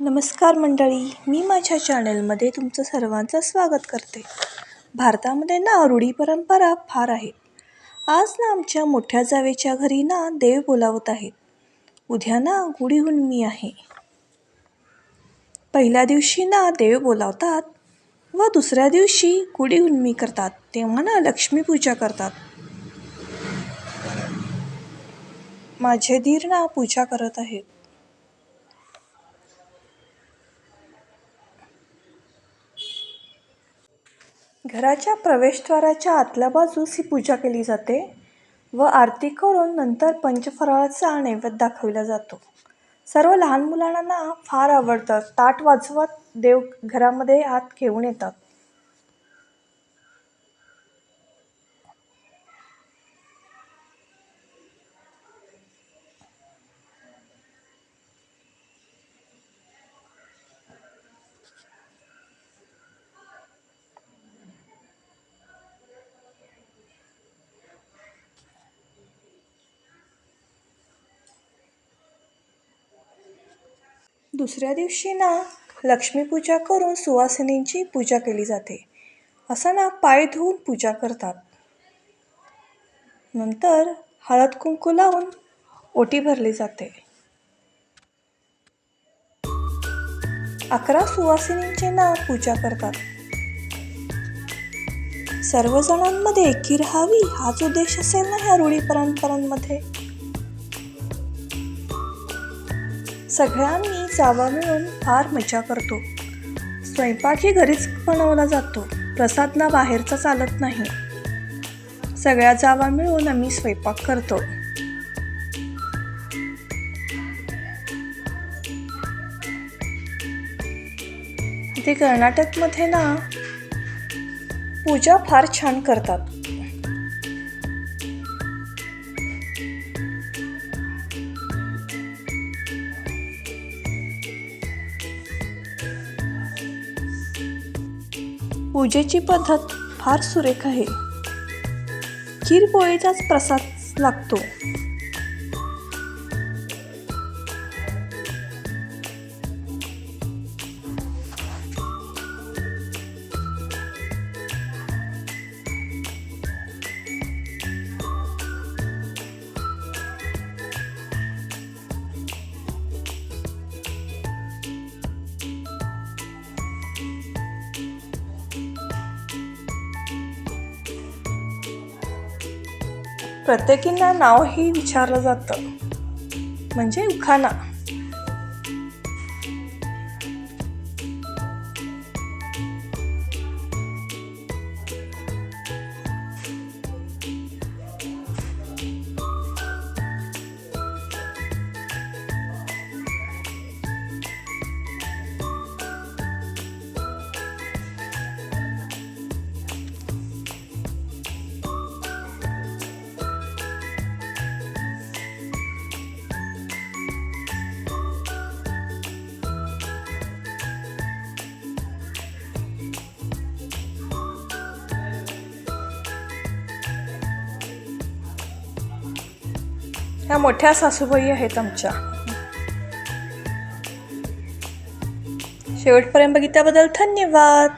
नमस्कार मंडळी मी माझ्या चॅनलमध्ये तुमचं सर्वांचं स्वागत करते. भारतामध्ये ना रूढी परंपरा फार आहेत आज ना आमच्या मोठ्या जावेच्या घरी ना देव बोलावत आहेत. उद्या ना गुढीहुन्मी आहे. पहिल्या दिवशी ना देव बोलावतात व दुसऱ्या दिवशी गुढीहुन्मी करतात. तेव्हा ना लक्ष्मीपूजा करतात. माझे धीर ना पूजा करत आहेत. घराच्या प्रवेशद्वाराच्या आतल्या बाजूस ही पूजा केली जाते व आरती करून नंतर पंचफराळाचा नैवेद्य दाखवला जातो. सर्व लहान मुलांना फार आवडतं. ताट वाजवत देव घरामध्ये आत घेऊन येतात. दुसऱ्या दिवशी ना लक्ष्मीपूजा करून सुवासिनींची पूजा केली जाते. असं ना पाय धुवून पूजा करतात. नंतर हळद कुंकू लावून ओटी भरली जाते. अकरा सुवासिनींची ना पूजा करतात. सर्वजणांमध्ये एकी राहावी हाच उद्देश असेल ना ह्या रूढी परंपरांमध्ये? सगळ्यांनी जावा मिळून फार मजा करतो. स्वयंपाकही घरीच बनवला जातो. प्रसाद ना बाहेरचा चालत नाही. सगळ्या जावा मिळून आम्ही स्वयंपाक करतो. ते कर्नाटकमध्ये ना पूजा फार छान करतात. पूजेची पद्धत फार सुरेख आहे. खीर पोळीचाच प्रसाद लागतो. प्रत्येकींना नावही विचारलं जातं. म्हणजे उखाणा. ह्या मोठ्या सासूबाई आहेत आमच्या. शेवटपर्यंत बघितल्याबद्दल धन्यवाद.